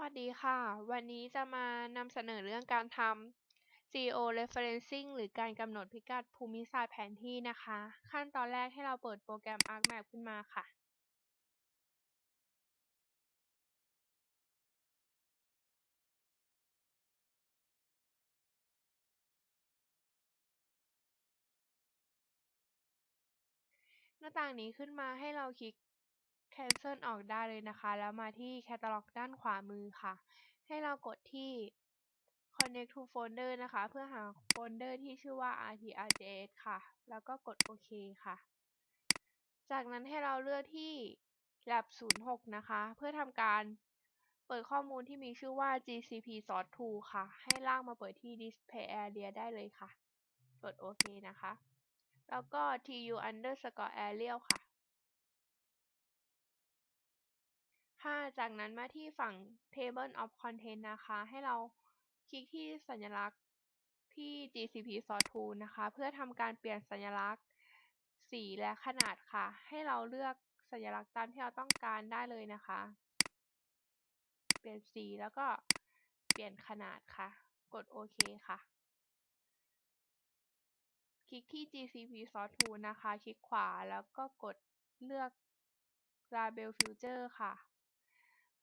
วัสดีค่ะ วันนี้จะมานำเสนอเรื่องการทำ Geo-referencing หรือการกำหนดพิกัดภูมิศาสตร์แผนที่นะคะ ขั้นตอนแรกให้เราเปิดโปรแกรม ArcMap ขึ้นมาค่ะ หน้าต่างนี้ขึ้นมาให้เราคลิก Cancel ออกได้เลยนะคะ แล้วมาที่ Catalog ด้านขวามือค่ะ ให้เรากดที่ Connect to Folder นะคะ เพื่อหาโฟลเดอร์ที่ชื่อว่า rtrjs ค่ะ แล้วก็กดโอเคค่ะ จากนั้นให้เราเลือกที่ lab 06 นะคะ เพื่อทำการเปิดข้อมูลที่มีชื่อว่า gcp source to ค่ะ ให้ลากมาเปิดที่ display area ได้เลยค่ะ กดโอเคนะคะ แล้วก็ tu underscore aerial ค่ะ ค่ะจากนั้นมาที่ฝั่ง table of content นะคะ ให้เราคลิกที่สัญลักษณ์ที่ gcp source Tool นะคะ เพื่อทำการเปลี่ยนสัญลักษณ์สีและขนาดค่ะ ให้เราเลือกสัญลักษณ์ตามที่เราต้องการได้เลยนะคะ เปลี่ยนสีแล้วก็เปลี่ยนขนาดค่ะ กดโอเคค่ะ คลิกที่ gcp source Tool นะคะ คลิกขวาแล้วก็กดเลือก label filter ค่ะ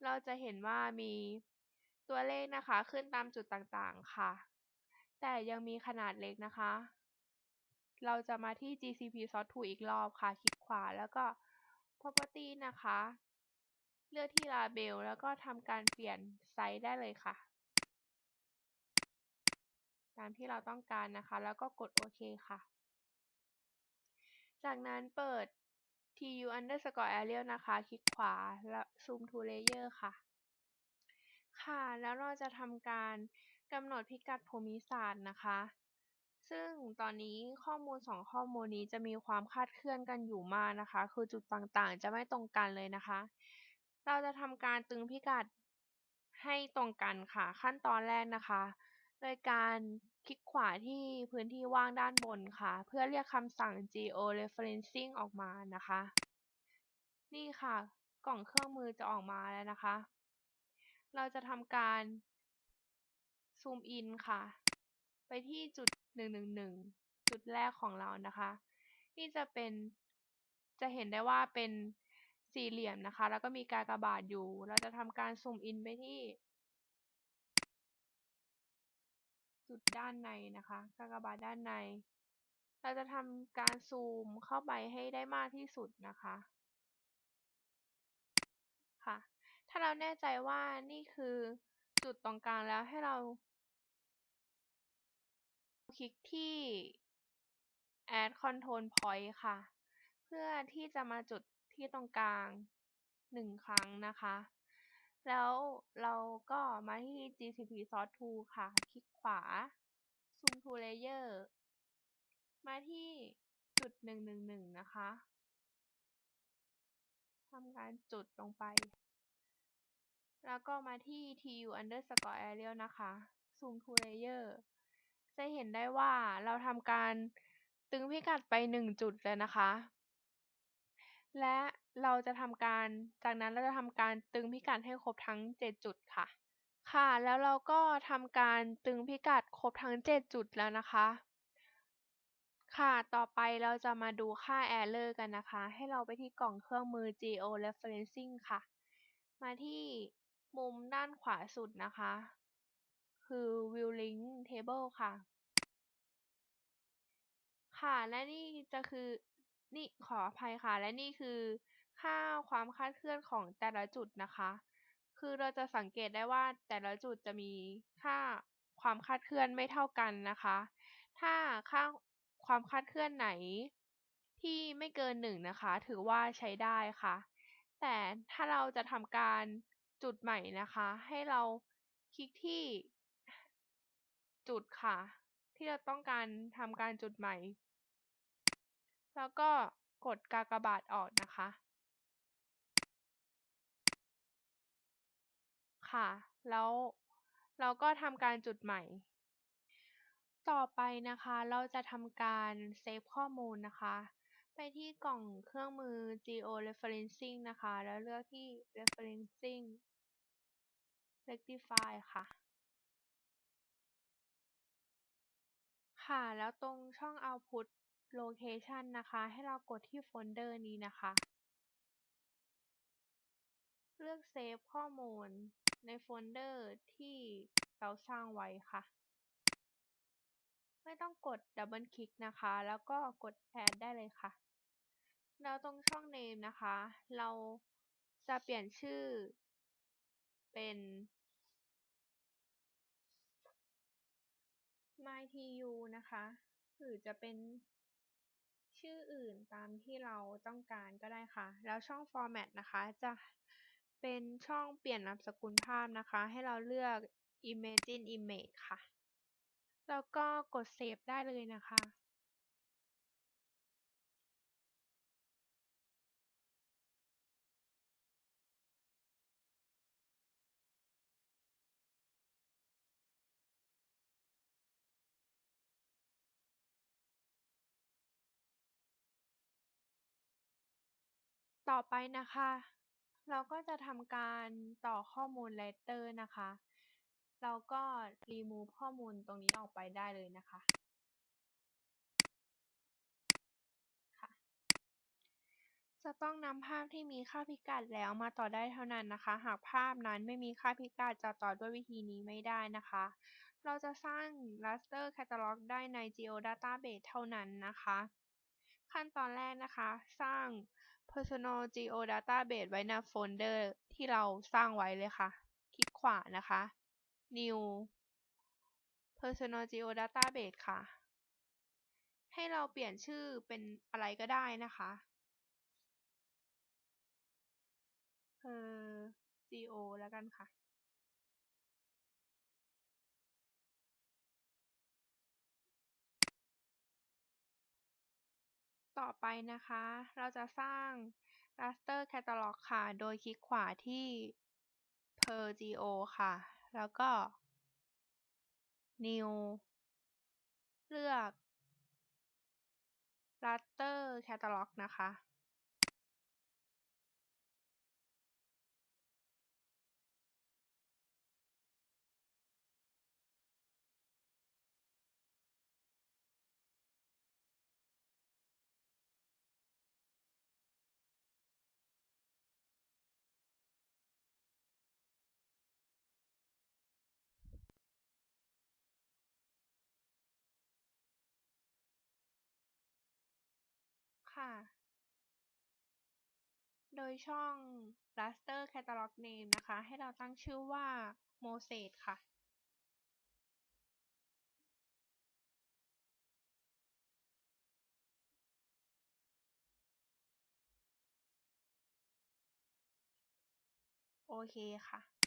เราจะเห็นว่ามีตัวเลขนะคะขึ้นตามจุดต่างๆค่ะ แต่ยังมีขนาดเล็กนะคะ เราจะมาที่ gcp source to อีกรอบค่ะ คลิกขวาแล้วก็ property นะคะ เลือกที่ label แล้วก็ทำการเปลี่ยนไซส์ได้เลยค่ะ ตามที่เราต้องการนะคะ แล้วก็กดโอเคค่ะ จากนั้นเปิด tu underscore aerial นะคะ คลิกขวาแล้ว zoom to layer ค่ะ ค่ะ แล้วเราจะทำการกำหนดพิกัดภูมิศาสตร์นะคะ ซึ่งตอนนี้ข้อมูลสองข้อมูลนี้จะมีความคาดเคลื่อนกันอยู่มากนะคะ คือจุดต่างๆ จะไม่ตรงกันเลยนะคะ เราจะทำการตึงพิกัดให้ตรงกันค่ะ ขั้นตอนแรกนะคะ โดยการ คลิกขวาที่พื้นที่ว่างด้านบนค่ะ เพื่อเรียกคำสั่ง geo-referencing ออกมานะคะ นี่ค่ะ กล่องเครื่องมือจะออกมาแล้วนะคะ เราจะทำการซูมอินค่ะ ไปที่จุด 111 จุดแรกของเรานะคะ นี่จะเป็นจะเห็นได้ว่าเป็นสี่เหลี่ยมนะคะ แล้วก็มีกากบาทอยู่ เราจะทำการซูมอินไปที่ จุดด้านในนะคะ กากบาทด้านใน เราจะทำการซูมเข้าไปให้ได้มากที่สุดนะคะค่ะ ถ้าเราแน่ใจว่านี่คือจุดตรงกลางแล้วให้เรา คลิกที่ add control point ค่ะ เพื่อที่จะมาจุดที่ตรงกลางหนึ่งครั้งนะคะ แล้วเราก็มาที่ gcp source to ค่ะ คลิกขวา zoom to layer มาที่จุด 111 นะคะ ทำการจุดลงไป แล้วก็มาที่ tu underscore aerial นะคะ zoom to layer จะเห็นได้ว่าเราทำการตึงพิกัดไป 1 จุดแล้วนะคะ และ เราจะทำการ จากนั้นเราจะทำการตึงพิกัดให้ครบทั้ง 7 จุดค่ะ ค่ะ แล้วเราก็ทำการตึงพิกัดครบทั้ง 7 จุดแล้วนะคะ ค่ะ ต่อไปเราจะมาดูค่า error กันนะคะ ให้เราไปที่กล่องเครื่องมือ geo-referencing ค่ะ มาที่มุมด้านขวาสุดนะคะ คือ view link table ค่ะ ค่ะ และนี่จะคือนี่ขออภัยค่ะ และนี่คือ ค่าความคลาดเคลื่อนของแต่ละจุดนะคะ คือเราจะสังเกตได้ว่าแต่ละจุดจะมีค่าความคลาดเคลื่อนไม่เท่ากันนะคะ ถ้าค่าความคลาดเคลื่อนไหนที่ไม่เกินหนึ่งนะคะ ถือว่าใช้ได้ค่ะ แต่ถ้าเราจะทำการจุดใหม่นะคะ ให้เราคลิกที่จุดค่ะ ที่เราต้องการทำการจุดใหม่ แล้วก็กดกากบาทออกนะคะ ค่ะ แล้วเราก็ทำการจุดใหม่ ต่อไปนะคะ เราจะทำการเซฟข้อมูลนะคะ ไปที่กล่องเครื่องมือ geo-referencing นะคะ แล้วเลือกที่ referencing rectify ค่ะ ค่ะ แล้วตรงช่อง output location นะคะ ให้เรากดที่โฟลเดอร์นี้นะคะ เลือกเซฟข้อมูล ในโฟลเดอร์ที่เราสร้างไว้ค่ะ ไม่ต้องกดดับเบิลคลิกนะคะ แล้วก็กด add ได้เลยค่ะ แล้วตรงช่อง name นะคะ เราจะเปลี่ยนชื่อเป็น mytu นะคะ หรือจะเป็นชื่ออื่นตามที่เราต้องการก็ได้ค่ะ แล้วช่อง format นะคะ จะ เป็นช่องเปลี่ยนนามสกุลภาพนะคะ ให้เราเลือก imagine image ค่ะ แล้วก็กด save ได้เลยนะคะต่อไปนะคะ เราก็จะทำการต่อข้อมูล letter นะคะ เราก็ remove ข้อมูลตรงนี้ออกไปได้เลยนะคะค่ะจะต้องนำภาพที่มีค่าพิกัดแล้วมาต่อได้เท่านั้นนะคะ หากภาพนั้นไม่มีค่าพิกัดจะต่อด้วยวิธีนี้ไม่ได้นะคะ เราจะสร้าง raster catalog ได้ใน geodatabase เท่านั้นนะคะ ขั้นตอนแรกนะคะ สร้าง personal geodatabase ไว้ในโฟลเดอร์ที่เราสร้างไว้เลยค่ะ คลิกขวานะคะ new personal geodatabase ค่ะ ให้เราเปลี่ยนชื่อเป็นอะไรก็ได้นะคะ per geo แล้วกันค่ะ ต่อไปนะคะ เราจะสร้าง raster catalog ค่ะ โดยคลิกขวาที่ per geo ค่ะ แล้วก็ new เลือก raster catalog นะคะ ค่ะ โดยช่อง raster catalog name นะคะ ให้เราตั้งชื่อว่า mosaic ค่ะ โอเคค่ะ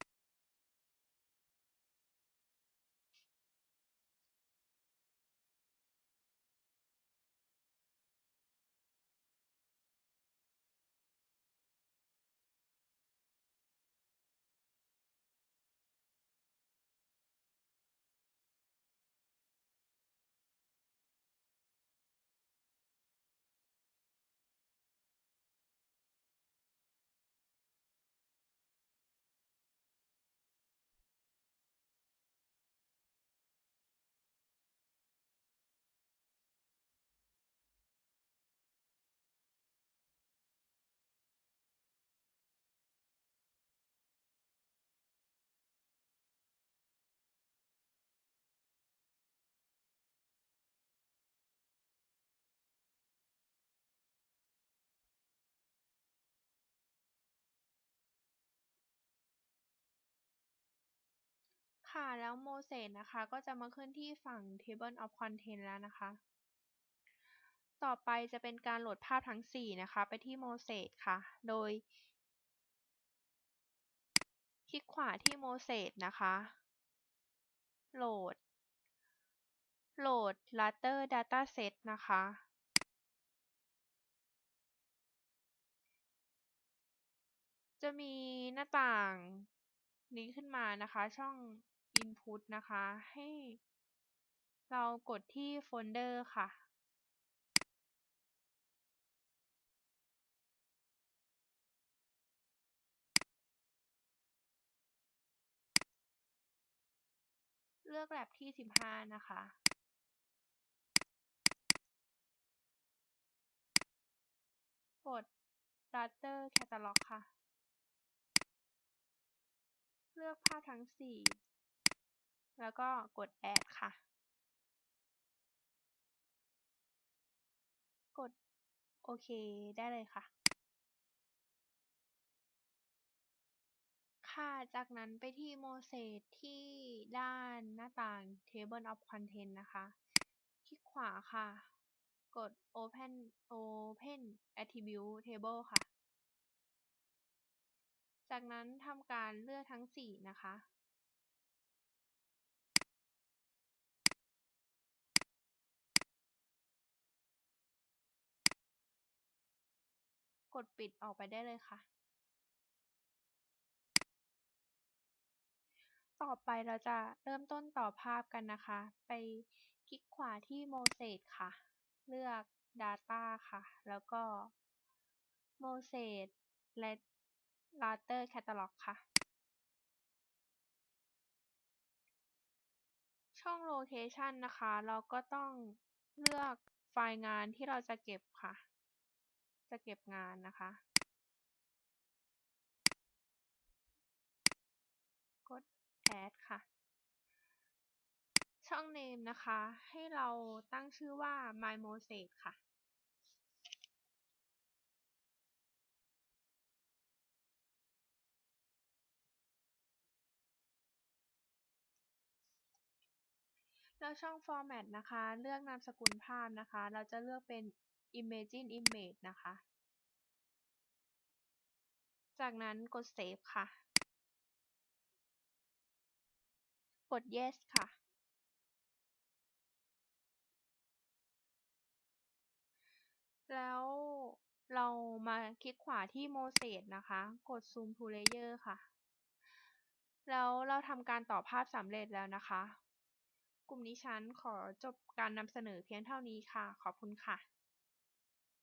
ค่ะ แล้ว mosaic นะคะ ก็จะมาขึ้นที่ฝั่ง table of Content แล้วนะคะ ต่อไปจะเป็นการโหลดภาพทั้ง 4 นะคะ ไปที่ mosaic ค่ะ โดย คลิกขวาที่ mosaic นะคะ โหลด โหลด raster dataset นะคะจะมีหน้าต่างนี้ขึ้นมานะคะ ช่อง input นะคะ ให้เรากดที่โฟลเดอร์ค่ะเลือกแล็บที่ 15 นะคะ กด Raster Catalog ค่ะ เลือกภาพทั้ง 4 แล้วก็กด Add ค่ะ กดโอเคได้เลยค่ะ ค่ะ จากนั้นไปที่ Mosaic ที่ด้านหน้าต่าง Table of Content นะคะ คลิกขวาค่ะ กด Open Open Attribute Table ค่ะ จากนั้นทำการเลือกทั้ง 4 นะคะ กดปิดออกไปได้เลยค่ะ ต่อไปเราจะเริ่มต้นต่อภาพกันนะคะ ไปคลิกขวาที่ Mosaic ค่ะ เลือก Data ค่ะ แล้วก็ Mosaic และ Raster Catalog ค่ะ ช่อง Location นะคะ เราก็ต้องเลือกไฟล์งานที่เราจะเก็บค่ะ จะเก็บงานนะคะกด Add ค่ะ ช่อง Name นะคะ ให้เราตั้งชื่อว่า My Mosaic ค่ะแล้วช่อง Format นะคะ เลือกนามสกุลภาพนะคะ เราจะเลือกเป็น Imagine Image นะคะ จากนั้นกด Save ค่ะ กด Yes ค่ะ แล้วเรามาคลิกขวาที่ Mosaic นะคะ กด Zoom to Layer ค่ะ แล้วเราทำการต่อภาพสำเร็จแล้วนะคะกลุ่มดิฉันขอจบการนำเสนอเพียงเท่านี้ค่ะ ขอบคุณค่ะ